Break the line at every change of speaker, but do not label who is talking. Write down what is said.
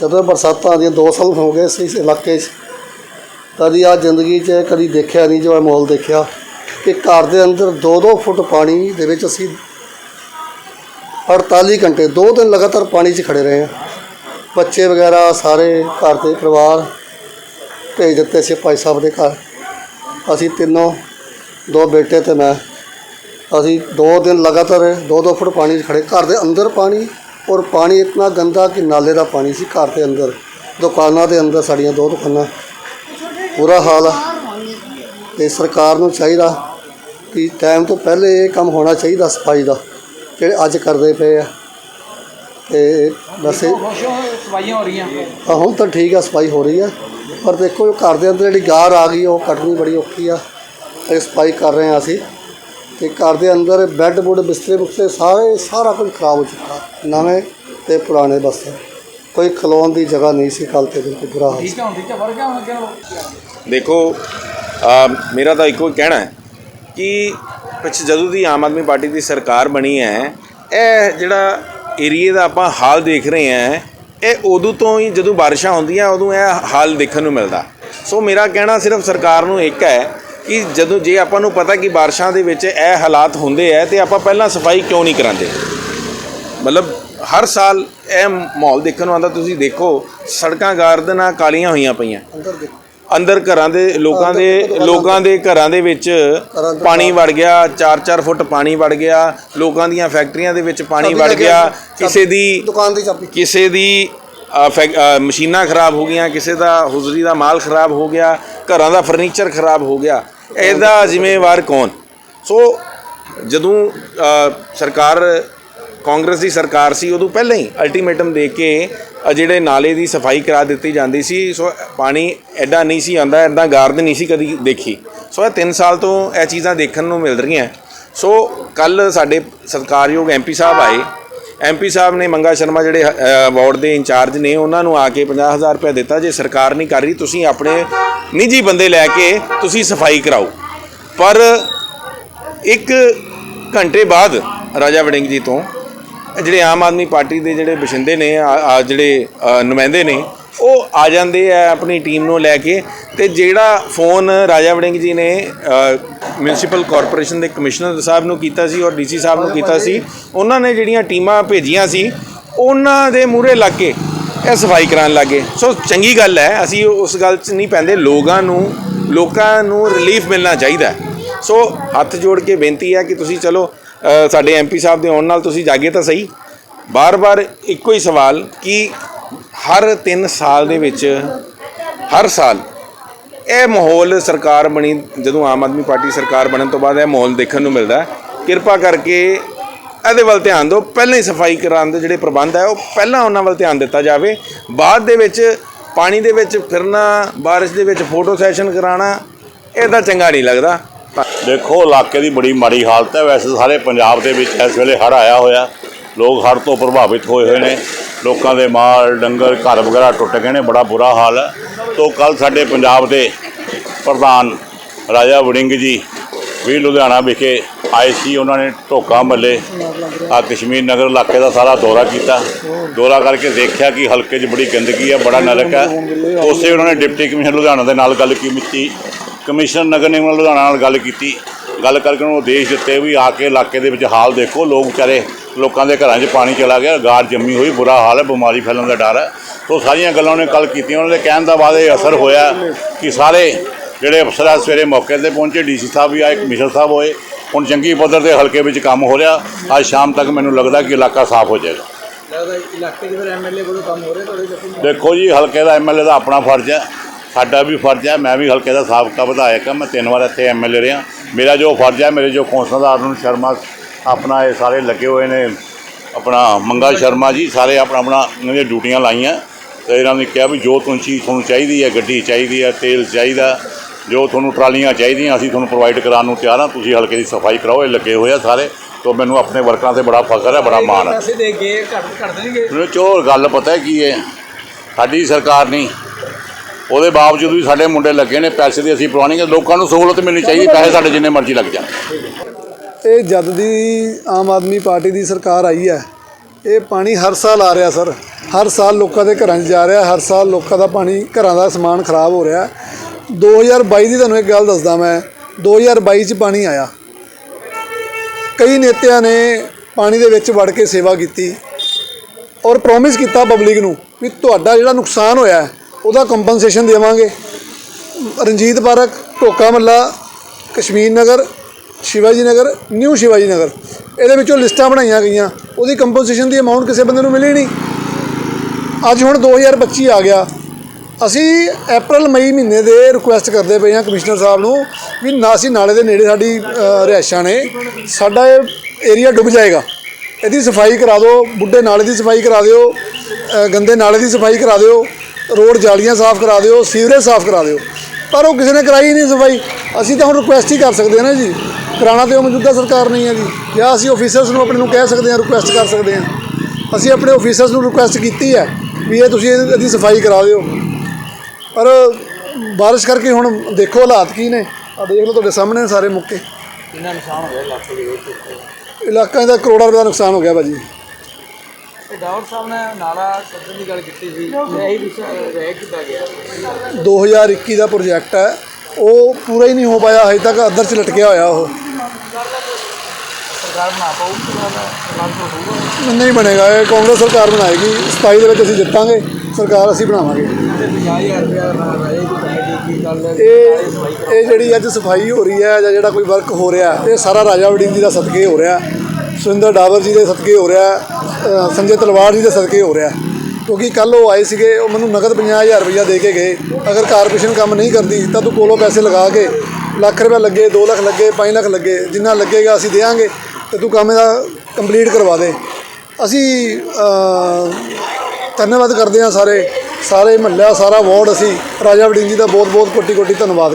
ਜਦੋਂ ਬਰਸਾਤਾਂ ਆਉਂਦੀਆਂ 2 ਸਾਲ ਹੋ ਗਏ ਸੀ ਇਸ ਇਲਾਕੇ 'ਚ ਕਦੀ ਆ ਜ਼ਿੰਦਗੀ 'ਚ ਕਦੀ ਦੇਖਿਆ ਨਹੀਂ ਜੋ ਇਹ ਮਾਹੌਲ ਦੇਖਿਆ। ਕਿ ਘਰ ਦੇ ਅੰਦਰ 2-2 ਫੁੱਟ ਪਾਣੀ ਦੇ ਵਿੱਚ ਅਸੀਂ 48 ਘੰਟੇ, ਦੋ ਦਿਨ ਲਗਾਤਾਰ ਪਾਣੀ 'ਚ ਖੜੇ ਰਹੇ ਹਾਂ। ਬੱਚੇ ਵਗੈਰਾ, ਸਾਰੇ ਘਰ ਦੇ ਪਰਿਵਾਰ ਭੇਜ ਦਿੱਤੇ ਸੀ ਭਾਈ ਸਾਹਿਬ ਦੇ ਘਰ। ਅਸੀਂ ਤਿੰਨੋਂ, ਦੋ ਬੇਟੇ ਤੇ ਮੈਂ, ਅਸੀਂ ਦੋ ਦਿਨ ਲਗਾਤਾਰ 2-2 ਫੁੱਟ ਪਾਣੀ 'ਚ ਖੜੇ ਘਰ ਦੇ ਅੰਦਰ ਪਾਣੀ ਔਰ ਪਾਣੀ ਇਤਨਾ ਗੰਦਾ ਕਿ ਨਾਲੇ ਦਾ ਪਾਣੀ ਸੀ ਘਰ ਦੇ ਅੰਦਰ। ਦੁਕਾਨਾਂ ਦੇ ਅੰਦਰ ਸਾਡੀਆਂ ਦੋ ਦੁਕਾਨਾਂ। ਬੁਰਾ ਹਾਲ ਆ। ਤੇ ਸਰਕਾਰ ਨੂੰ ਚਾਹੀਦਾ ਕਿ ਟਾਈਮ ਤੋਂ ਪਹਿਲੇ ਇਹ ਕੰਮ ਹੋਣਾ ਚਾਹੀਦਾ ਸਫ਼ਾਈ ਦਾ ਜਿਹੜੇ ਅੱਜ ਕਰਦੇ ਪਏ ਆ। ਤੇ ਬਸ
ਸਫਾਈਆਂ ਹੋ ਰਹੀਆਂ।
ਹਾਂ ਹੁਣ ਤਾਂ ਠੀਕ ਆ ਸਫ਼ਾਈ ਹੋ ਰਹੀ ਆ। ਪਰ ਦੇਖੋ ਘਰ ਦੇ ਅੰਦਰ ਜਿਹੜੀ ਗਾਰ ਆ ਗਈ ਉਹ ਕੱਢਣੀ ਬੜੀ ਔਖੀ ਆ। ਇਹ ਸਫ਼ਾਈ ਕਰ ਰਹੇ ਆ ਅਸੀਂ। ਤੇ ਘਰ ਦੇ ਅੰਦਰ ਬੈੱਡ ਬੁੱਡ ਬਿਸਤਰੇ ਬੁਸਤਰੇ ਸਾਰੇ ਸਾਰਾ ਕੁਝ ਖਰਾਬ ਹੋ ਚੁੱਕਾ। ਨਵੇਂ ਤੇ ਪੁਰਾਣੇ ਬਸ। ਕੋਈ ਖਲੋਣ ਦੀ ਜਗ੍ਹਾ ਨਹੀਂ ਸੀ ਕੱਲ ਤੇ ਬਿਲਕੁਲ ਬੁਰਾ ਹਾਲ ਸੀ।
ਠੀਕ ਹੈ ਹੁਣ ਠੀਕ ਹੈ ਫ਼ਰਕ ਹੈ ਹੁਣ ਅੱਗੇ ਨਾਲੋਂ
ਦੇਖੋ ਮੇਰਾ ਤਾਂ ਇੱਕੋ ਹੀ ਕਹਿਣਾ ਹੈ ਕਿ ਪਿੱਛੇ ਜਦੋਂ ਦੀ ਆਮ ਆਦਮੀ ਪਾਰਟੀ ਦੀ ਸਰਕਾਰ ਬਣੀ ਹੈ ਇਹ ਜਿਹੜਾ ਏਰੀਏ ਦਾ ਆਪਾਂ ਹਾਲ ਦੇਖ ਰਹੇ ਹਾਂ ਇਹ ਉਦੋਂ ਤੋਂ ਹੀ ਜਦੋਂ ਬਾਰਿਸ਼ਾਂ ਹੁੰਦੀਆਂ ਉਦੋਂ ਇਹ ਹਾਲ ਦੇਖਣ ਨੂੰ ਮਿਲਦਾ। ਸੋ ਮੇਰਾ ਕਹਿਣਾ ਸਿਰਫ ਸਰਕਾਰ ਨੂੰ ਇੱਕ ਹੈ ਕਿ ਜਦੋਂ ਜੇ ਆਪਾਂ ਨੂੰ ਪਤਾ ਕਿ ਬਾਰਿਸ਼ਾਂ ਦੇ ਵਿੱਚ ਇਹ ਹਾਲਾਤ ਹੁੰਦੇ ਹੈ ਤੇ ਆਪਾਂ ਪਹਿਲਾਂ ਸਫ਼ਾਈ ਕਿਉਂ ਨਹੀਂ ਕਰਾਂਦੇ? ਮਤਲਬ ਹਰ ਸਾਲ ਇਹ ਮਾਹੌਲ ਦੇਖਣ ਨੂੰ ਆਉਂਦਾ ਤੁਸੀਂ ਦੇਖੋ ਸੜਕਾਂ ਗਾਰਦ ਨਾਲ ਕਾਲੀਆਂ ਹੋਈਆਂ ਪਈਆਂ।
ਅੰਦਰ
ਘਰਾਂ ਦੇ ਲੋਕਾਂ ਦੇ ਲੋਕਾਂ ਦੇ ਘਰਾਂ ਦੇ ਵਿੱਚ ਪਾਣੀ ਵੜ ਗਿਆ 4-4 ਫੁੱਟ ਪਾਣੀ ਵੜ ਗਿਆ ਲੋਕਾਂ ਦੀਆਂ ਫੈਕਟਰੀਆਂ ਦੇ ਵਿੱਚ ਪਾਣੀ ਵੜ ਗਿਆ ਕਿਸੇ ਦੀ
ਦੁਕਾਨ ਦੀ ਚਾਬੀ।
ਕਿਸੇ ਦੀ ਮਸ਼ੀਨਾਂ ਖਰਾਬ ਹੋ ਗਈਆਂ ਕਿਸੇ ਦਾ ਹੁਜ਼ਰੀ ਦਾ ਮਾਲ ਖਰਾਬ ਹੋ ਗਿਆ ਘਰਾਂ ਦਾ ਫਰਨੀਚਰ ਖਰਾਬ ਹੋ ਗਿਆ। ਇਹਦਾ ਜ਼ਿੰਮੇਵਾਰ ਕੌਣ? ਸੋ ਜਦੋਂ ਸਰਕਾਰ, ਕਾਂਗਰਸ ਦੀ ਸਰਕਾਰ ਸੀ, ਉਦੋਂ ਪਹਿਲਾਂ ਹੀ ਅਲਟੀਮੇਟਮ ਦੇ ਕੇ ਜਿਹੜੇ ਨਾਲੇ ਦੀ ਸਫ਼ਾਈ ਕਰਾ ਦਿੱਤੀ ਜਾਂਦੀ ਸੀ, ਸੋ ਪਾਣੀ ਐਡਾ ਨਹੀਂ ਸੀ ਆਂਦਾ ਐਡਾ ਗਾਰਦ ਨਹੀਂ ਸੀ ਕਦੀ ਦੇਖੀ। ਸੋ ਇਹ 3 ਸਾਲ ਤੋਂ ਇਹ ਚੀਜ਼ਾਂ ਦੇਖਣ ਨੂੰ ਮਿਲ ਰਹੀਆਂ। ਸੋ ਕੱਲ ਸਾਡੇ ਸਤਿਕਾਰਯੋਗ ਐਮਪੀ ਸਾਹਿਬ ਆਏ। ਐਮਪੀ ਸਾਹਿਬ ਨੇ ਮੰਗਾ ਸ਼ਰਮਾ ਜਿਹੜੇ ਅ, ਵਾਰਡ ਦੇ ਇੰਚਾਰਜ ਨੇ ਉਹਨਾਂ ਨੂੰ ਆ ਕੇ 50000 ਰੁਪਏ ਦਿੱਤਾ ਜੇ ਸਰਕਾਰ ਨਹੀਂ ਕਰ ਰਹੀ ਤੁਸੀਂ ਆਪਣੇ ਨਿੱਜੀ ਬੰਦੇ ਲੈ ਕੇ ਤੁਸੀਂ ਸਫ਼ਾਈ ਕਰਾਓ। ਪਰ ਇੱਕ ਘੰਟੇ ਬਾਅਦ ਰਾਜਾ ਵੜਿੰਗ ਜੀ ਤੋਂ ਜਿਹੜੇ ਆਮ ਆਦਮੀ ਪਾਰਟੀ ਦੇ ਜਿਹੜੇ ਬਸ਼ਿੰਦੇ ਨੇ ਜਿਹੜੇ ਨੁਮਾਇੰਦੇ ਨੇ ਉਹ ਆ ਜਾਂਦੇ ਆ ਆਪਣੀ ਟੀਮ ਨੂੰ ਲੈ ਕੇ ਤੇ ਜਿਹੜਾ ਫੋਨ ਰਾਜਾ ਵੜਿੰਗ ਜੀ ਨੇ ਮਿਊਨਿਸਪਲ ਕਾਰਪੋਰੇਸ਼ਨ ਦੇ ਕਮਿਸ਼ਨਰ ਸਾਹਿਬ ਨੂੰ ਕੀਤਾ ਸੀ ਔਰ ਡੀਸੀ ਸਾਹਿਬ ਨੂੰ ਕੀਤਾ ਸੀ ਉਹਨਾਂ ਨੇ ਜਿਹੜੀਆਂ ਟੀਮਾਂ ਭੇਜੀਆਂ ਸੀ ਉਹਨਾਂ ਦੇ ਮੂਹਰੇ ਲੱਗ ਕੇ ਇਹ ਸਫ਼ਾਈ ਕਰਾਉਣ ਲੱਗੇ ਸੋ ਚੰਗੀ ਗੱਲ ਹੈ ਅਸੀਂ ਉਸ ਗੱਲ 'ਚ ਨਹੀਂ ਪੈਂਦੇ ਲੋਕਾਂ ਨੂੰ ਲੋਕਾਂ ਨੂੰ ਰਿਲੀਫ ਮਿਲਣਾ ਚਾਹੀਦਾ ਸੋ ਹੱਥ ਜੋੜ ਕੇ ਬੇਨਤੀ ਹੈ ਕਿ ਤੁਸੀਂ ਚਲੋ ਅ, ਸਾਡੇ ਐਮਪੀ ਸਾਹਿਬ ਦੇ ਆਉਣ ਨਾਲ ਤੁਸੀਂ ਜਾਗੇ ਤਾਂ ਸਹੀ। ਬਾਰ-ਬਾਰ ਇੱਕੋ ਹੀ ਸਵਾਲ ਕਿ ਹਰ 3 ਸਾਲ ਦੇ ਵਿੱਚ, ਹਰ ਸਾਲ ਇਹ ਮਾਹੌਲ ਸਰਕਾਰ ਬਣੀ, ਜਦੋਂ ਆਮ ਆਦਮੀ ਪਾਰਟੀ ਸਰਕਾਰ ਬਣਨ ਤੋਂ ਬਾਅਦ ਇਹ ਮਾਹੌਲ ਦੇਖਣ ਨੂੰ ਮਿਲਦਾ ਕਿਰਪਾ ਕਰਕੇ ਇਹਦੇ ਵੱਲ ਧਿਆਨ ਦਿਓ। ਪਹਿਲਾਂ ਹੀ ਸਫ਼ਾਈ ਕਰਾਉਣ ਦੇ ਜਿਹੜੇ ਪ੍ਰਬੰਧ ਹੈ, ਉਹ ਪਹਿਲਾਂ ਉਹਨਾਂ ਵੱਲ ਧਿਆਨ ਦਿੱਤਾ ਜਾਵੇ। ਬਾਅਦ ਦੇ ਵਿੱਚ ਪਾਣੀ ਦੇ ਵਿੱਚ ਫਿਰਨਾ, ਬਾਰਿਸ਼ ਦੇ ਵਿੱਚ ਫੋਟੋ ਸੈਸ਼ਨ ਕਰਾਉਣਾ, ਇਹ ਤਾਂ ਚੰਗਾ ਨਹੀਂ ਲੱਗਦਾ।
ਦੇਖੋ, ਇਲਾਕੇ ਦੀ ਬੜੀ ਮਾੜੀ ਹਾਲਤ ਹੈ। ਵੈਸੇ ਸਾਰੇ ਪੰਜਾਬ ਦੇ ਵਿੱਚ ਇਸ ਵੇਲੇ ਹੜ੍ਹ ਆਇਆ ਹੋਇਆ। ਲੋਕ ਹੜ੍ਹ ਤੋਂ ਪ੍ਰਭਾਵਿਤ ਹੋਏ ਹੋਏ ਨੇ। ਲੋਕਾਂ ਦੇ ਮਾਲ, ਡੰਗਰ, ਘਰ ਵਗੈਰਾ ਟੁੱਟ ਗਏ ਨੇ, ਬੜਾ ਬੁਰਾ ਹਾਲ ਹੈ। ਤੋਂ ਕੱਲ ਸਾਡੇ ਪੰਜਾਬ ਦੇ ਪ੍ਰਧਾਨ ਰਾਜਾ ਵੜਿੰਗ ਜੀ ਵੀ ਲੁਧਿਆਣਾ ਵਿਖੇ ਆਏ ਸੀ। ਉਹਨਾਂ ਨੇ ਢੋਕਾ ਮੱਲੇ ਆ ਕਸ਼ਮੀਰ ਨਗਰ ਇਲਾਕੇ ਦਾ ਸਾਰਾ ਦੌਰਾ ਕੀਤਾ। ਦੌਰਾ ਕਰਕੇ ਦੇਖਿਆ ਕਿ ਹਲਕੇ 'ਚ ਬੜੀ ਗੰਦਗੀ ਹੈ, ਬੜਾ ਨਰਕ ਹੈ। ਉਸੇ ਉਹਨਾਂ ਨੇ ਡਿਪਟੀ ਕਮਿਸ਼ਨਰ ਲੁਧਿਆਣਾ ਦੇ ਨਾਲ ਗੱਲ ਕੀਤੀ ਕਮਿਸ਼ਨਰ ਨਗਰ ਨਿਗਮ ਲੁਧਿਆਣਾ ਨਾਲ ਗੱਲ ਕੀਤੀ। ਗੱਲ ਕਰਕੇ ਉਹਨੂੰ ਆਦੇਸ਼ ਦਿੱਤੇ ਵੀ ਆ ਕੇ ਇਲਾਕੇ ਦੇ ਵਿੱਚ ਹਾਲ ਦੇਖੋ। ਲੋਕ ਵਿਚਾਰੇ ਲੋਕਾਂ ਦੇ ਘਰਾਂ 'ਚ ਪਾਣੀ ਚਲਾ ਗਿਆ ਗਾਰ ਜੰਮੀ ਹੋਈ ਬੁਰਾ ਹਾਲ ਹੈ ਬਿਮਾਰੀ ਫੈਲਣ ਦਾ ਡਰ ਹੈ। ਤੋਂ ਸਾਰੀਆਂ ਗੱਲਾਂ ਉਹਨੇ ਕੱਲ ਕੀਤੀਆਂ ਉਹਨਾਂ ਦੇ ਕਹਿਣ ਦਾ ਬਾਅਦ ਇਹ ਅਸਰ ਹੋਇਆ ਕਿ ਸਾਰੇ ਜਿਹੜੇ ਅਫਸਰ ਆ ਸਵੇਰੇ ਮੌਕੇ ਤੇ ਪਹੁੰਚੇ ਡੀਸੀ ਸਾਹਿਬ ਵੀ ਆਏ ਕਮਿਸ਼ਨਰ ਸਾਹਿਬ ਹੋਏ ਹੁਣ ਚੰਗੀ ਪੱਧਰ ਦੇ ਹਲਕੇ ਵਿੱਚ ਕੰਮ ਹੋ ਰਿਹਾ। ਅੱਜ ਸ਼ਾਮ ਤੱਕ ਮੈਨੂੰ ਲੱਗਦਾ ਕਿ ਇਲਾਕਾ ਸਾਫ਼ ਹੋ ਜਾਏਗਾ।
ਲੱਗਦਾ ਇਲਾਕੇ ਦੇ ਫਿਰ ਐਮਐਲਏ ਕੋਲੋਂ ਕੰਮ ਹੋ ਰਿਹਾ ਤੁਹਾਡੇ ਜੱਫੀ
ਦੇਖੋ ਜੀ ਹਲਕੇ ਦਾ ਐਮਐਲਏ ਦਾ ਆਪਣਾ ਫਰਜ਼ ਹੈ ਸਾਡਾ ਵੀ ਫਰਜ਼ ਹੈ ਮੈਂ ਵੀ ਹਲਕੇ ਦਾ ਸਾਬਕਾ ਵਿਧਾਇਕ ਹਾਂ ਮੈਂ ਤਿੰਨ ਵਾਰ ਇੱਥੇ ਐਮਐਲਏ ਰਿਹਾ। ਮੇਰਾ ਜੋ ਫਰਜ਼ ਹੈ ਮੇਰੇ ਜੋ ਕੌਂਸਲਰ ਅਰੁਣ ਸ਼ਰਮਾ ਆਪਣਾ ਇਹ ਸਾਰੇ ਲੱਗੇ ਹੋਏ ਨੇ ਆਪਣਾ ਮੰਗਾ ਸ਼ਰਮਾ ਜੀ ਸਾਰੇ ਆਪਣਾ ਆਪਣਾ ਦੀਆਂ ਡਿਊਟੀਆਂ ਲਾਈਆਂ। ਤੇ ਇਹਨਾਂ ਨੇ ਕਿਹਾ ਵੀ ਜੋ ਤੁਹਾਨੂੰ ਚੀਜ਼ ਤੁਹਾਨੂੰ ਚਾਹੀਦੀ ਹੈ ਗੱਡੀ ਚਾਹੀਦੀ ਹੈ ਤੇਲ ਚਾਹੀਦਾ ਜੋ ਤੁਹਾਨੂੰ ਟਰਾਲੀਆਂ ਚਾਹੀਦੀਆਂ ਅਸੀਂ ਤੁਹਾਨੂੰ ਪ੍ਰੋਵਾਈਡ ਕਰਾਉਣ ਨੂੰ ਤਿਆਰ ਹਾਂ। ਤੁਸੀਂ ਹਲਕੇ ਦੀ ਸਫ਼ਾਈ ਕਰਾਓ ਇਹ ਲੱਗੇ ਹੋਏ ਆ ਸਾਰੇ। ਤੋਂ ਮੈਨੂੰ ਆਪਣੇ ਵਰਕਰਾਂ ਤੇ ਬੜਾ ਫਖਰ ਹੈ ਬੜਾ ਮਾਣ ਹੈ।
ਪੈਸੇ ਦੇ ਕੇ ਘੱਟ ਘੱਟ ਦੇਣਗੇ?
ਮੈਨੂੰ ਚੋਰ ਗੱਲ ਪਤਾ ਹੈ ਕੀ ਹੈ ਸਾਡੀ ਸਰਕਾਰ ਨਹੀਂ। ਉਹਦੇ ਬਾਵਜੂਦ ਵੀ ਸਾਡੇ ਮੁੰਡੇ ਲੱਗੇ ਨੇ ਪੈਸੇ ਦੀ ਅਸੀਂ ਪਰਵਾਹ ਲੋਕਾਂ ਨੂੰ ਸਹੂਲਤ ਮਿਲਣੀ ਚਾਹੀਦੀ ਪੈਸੇ ਸਾਡੇ ਜਿੰਨੇ ਮਰਜ਼ੀ ਲੱਗ ਜਾਣ।
ਇਹ ਜਦ ਦੀ ਆਮ ਆਦਮੀ ਪਾਰਟੀ ਦੀ ਸਰਕਾਰ ਆਈ ਹੈ, ਇਹ ਪਾਣੀ ਹਰ ਸਾਲ ਆ ਰਿਹਾ ਸਰ।
ਹਰ ਸਾਲ ਲੋਕਾਂ ਦੇ ਘਰਾਂ 'ਚ ਜਾ ਰਿਹਾ, ਹਰ ਸਾਲ ਲੋਕਾਂ ਦਾ ਪਾਣੀ ਘਰਾਂ ਦਾ ਸਮਾਨ ਖਰਾਬ ਹੋ ਰਿਹਾ। 2022 ਦੀ ਤੁਹਾਨੂੰ ਇੱਕ ਗੱਲ ਦੱਸਦਾ ਮੈਂ 2022 'ਚ ਪਾਣੀ ਆਇਆ। ਕਈ ਨੇਤਿਆਂ ਨੇ ਪਾਣੀ ਦੇ ਵਿੱਚ ਵੜ ਕੇ ਸੇਵਾ ਕੀਤੀ ਔਰ ਪ੍ਰੋਮਿਸ ਕੀਤਾ ਪਬਲਿਕ ਨੂੰ ਵੀ ਤੁਹਾਡਾ ਜਿਹੜਾ ਨੁਕਸਾਨ ਹੋਇਆ, ਉਹਦਾ ਕੰਪਨਸੇਸ਼ਨ ਦੇਵਾਂਗੇ। Ranjit park, Dhoka Malla, Kashmir Nagar Shivaji Nagar new Shivaji Nagar. ਇਹਦੇ ਵਿੱਚੋਂ ਲਿਸਟਾਂ ਬਣਾਈਆਂ ਗਈਆਂ। ਉਹਦੀ ਕੰਪਨਸੇਸ਼ਨ ਦੀ ਅਮਾਉਂਟ ਕਿਸੇ ਬੰਦੇ ਨੂੰ ਮਿਲੀ ਨਹੀਂ। ਅੱਜ ਹੁਣ 2025 ਆ ਗਿਆ। ਅਸੀਂ April ਮਈ ਮਹੀਨੇ ਦੇ ਰਿਕੁਐਸਟ ਕਰਦੇ ਪਏ ਹਾਂ ਕਮਿਸ਼ਨਰ ਸਾਹਿਬ ਨੂੰ ਵੀ ਨਾ ਅਸੀਂ ਨਾਲੇ ਦੇ ਨੇੜੇ ਸਾਡੀ ਰਿਹਾਇਸ਼ਾਂ ਨੇ। ਸਾਡਾ ਇਹ ਏਰੀਆ ਡੁੱਬ ਜਾਏਗਾ। ਇਹਦੀ ਸਫ਼ਾਈ ਕਰਾ ਦਿਓ, ਬੁੱਢੇ ਨਾਲੇ ਦੀ ਸਫ਼ਾਈ ਕਰਾ ਦਿਓ ਗੰਦੇ ਨਾਲੇ ਦੀ ਸਫ਼ਾਈ ਕਰਾ ਦਿਓ, ਰੋਡ ਜਾਲੀਆਂ ਸਾਫ਼ ਕਰਾ ਦਿਓ, ਸੀਵਰੇਜ ਸਾਫ਼ ਕਰਾ ਦਿਓ। ਪਰ ਉਹ ਕਿਸੇ ਨੇ ਕਰਾਈ ਨਹੀਂ ਸਫ਼ਾਈ। ਅਸੀਂ ਤਾਂ ਹੁਣ ਰਿਕੁਐਸਟ ਹੀ ਕਰ ਸਕਦੇ ਹਾਂ ਨਾ ਜੀ। ਕਰਾਉਣਾ ਤੇ ਉਹ ਮੌਜੂਦਾ ਸਰਕਾਰ ਨਹੀਂ ਹੈ ਜੀ ਜਾਂ ਅਸੀਂ ਆਫੀਸਰਸ ਨੂੰ ਆਪਣੇ ਨੂੰ ਕਹਿ ਸਕਦੇ ਹਾਂ ਰਿਕੁਐਸਟ ਕਰ ਸਕਦੇ ਹਾਂ। ਅਸੀਂ ਆਪਣੇ ਆਫੀਸਰਸ ਨੂੰ ਰਿਕੁਐਸਟ ਕੀਤੀ ਹੈ ਵੀ ਇਹ ਤੁਸੀਂ ਇਹਦੀ ਸਫ਼ਾਈ ਕਰਾ ਦਿਓ। ਪਰ ਬਾਰਿਸ਼ ਕਰਕੇ ਹੁਣ ਦੇਖੋ ਹਾਲਾਤ ਕੀ ਨੇ। ਆ ਦੇਖ ਲਓ ਤੁਹਾਡੇ ਸਾਹਮਣੇ ਸਾਰੇ ਮੁੱਕੇ।
ਕਿੰਨਾ ਨੁਕਸਾਨ ਹੋ ਗਿਆ ਇਲਾਕੇ ਦੇ ਵਿੱਚ
ਇਲਾਕਾ ਦਾ ਕਰੋੜਾਂ ਰੁਪਏ ਦਾ ਨੁਕਸਾਨ ਹੋ ਗਿਆ ਭਾਜੀ।
ਤੇ ਡਾਕਟਰ ਸਾਹਿਬ ਨੇ ਨਾਲਾ ਕੱਢਣ ਦੀ ਗੱਲ ਕੀਤੀ ਸੀ। ਇਹੀ ਵਿਸ਼ਾ ਰਹਿ ਕਿੱਦਾਂ ਗਿਆ?
2021 ਦਾ ਪ੍ਰੋਜੈਕਟ ਹੈ। ਉਹ ਪੂਰਾ ਹੀ ਨਹੀਂ ਹੋ ਪਾਇਆ ਹਜੇ ਤੱਕ ਅੱਧਰ 'ਚ ਲਟਕਿਆ ਹੋਇਆ ਉਹ।
ਸਰਕਾਰ ਬਣਾ ਪਾਊ ਸਰਕਾਰ ਤੋਂ ਹੋਊਗਾ
ਨਹੀਂ ਬਣੇਗਾ, ਇਹ ਕਾਂਗਰਸ ਸਰਕਾਰ ਬਣਾਏਗੀ 27 ਦੇ ਵਿੱਚ ਅਸੀਂ ਜਿੱਤਾਂਗੇ, ਸਰਕਾਰ ਅਸੀਂ ਬਣਾਵਾਂਗੇ।
ਤੇ 50000 ਰੁਪਇਆ ਰਾਜੇ ਦੀ ਕਮੇਟੀ ਕੀ ਗੱਲ
ਇਹ ਇਹ ਜਿਹੜੀ ਅੱਜ ਸਫ਼ਾਈ ਹੋ ਰਹੀ ਹੈ, ਜਾਂ ਜਿਹੜਾ ਕੋਈ ਵਰਕ ਹੋ ਰਿਹਾ, ਇਹ ਸਾਰਾ ਰਾਜਾ ਵੜਿੰਗ ਜੀ ਦਾ ਸਦਕੇ ਹੋ ਰਿਹਾ, ਸੁਰਿੰਦਰ ਡਾਵਰ ਜੀ ਦੇ ਸਦਕੇ ਹੋ ਰਿਹਾ ਸੰਜੇ ਤਲਵਾਰ ਜੀ ਦੇ ਸਦਕੇ ਹੋ ਰਿਹਾ। ਕਿਉਂਕਿ ਕੱਲ ਉਹ ਆਏ ਸੀਗੇ, ਉਹ ਮੈਨੂੰ ਨਗਦ 50000 ਰੁਪਇਆ ਦੇ ਕੇ ਗਏ। ਅਗਰ ਕਾਰਪੋਰੇਸ਼ਨ ਕੰਮ ਨਹੀਂ ਕਰਦੀ, ਤਾਂ ਤੂੰ ਕੋਲੋਂ ਪੈਸੇ ਲਗਾ ਕੇ ਲੱਖ ਰੁਪਇਆ ਲੱਗੇ 2 ਲੱਖ ਲੱਗੇ 5 ਲੱਖ ਲੱਗੇ, ਜਿੰਨਾ ਲੱਗੇਗਾ ਅਸੀਂ ਦੇਵਾਂਗੇ ਤੇ ਤੂੰ ਕੰਮ ਇਹਦਾ ਕੰਪਲੀਟ ਕਰਵਾ ਦੇ। ਅਸੀਂ ਧੰਨਵਾਦ ਕਰਦੇ ਹਾਂ ਸਾਰੇ ਸਾਰੇ ਮਹੱਲਾ, ਸਾਰਾ ਵਾਰਡ, ਅਸੀਂ ਰਾਜਾ ਵੜਿੰਗ ਜੀ ਦਾ ਬਹੁਤ ਬਹੁਤ ਕੋਟੀ ਕੋਟੀ ਧੰਨਵਾਦ ਕਰਦੇ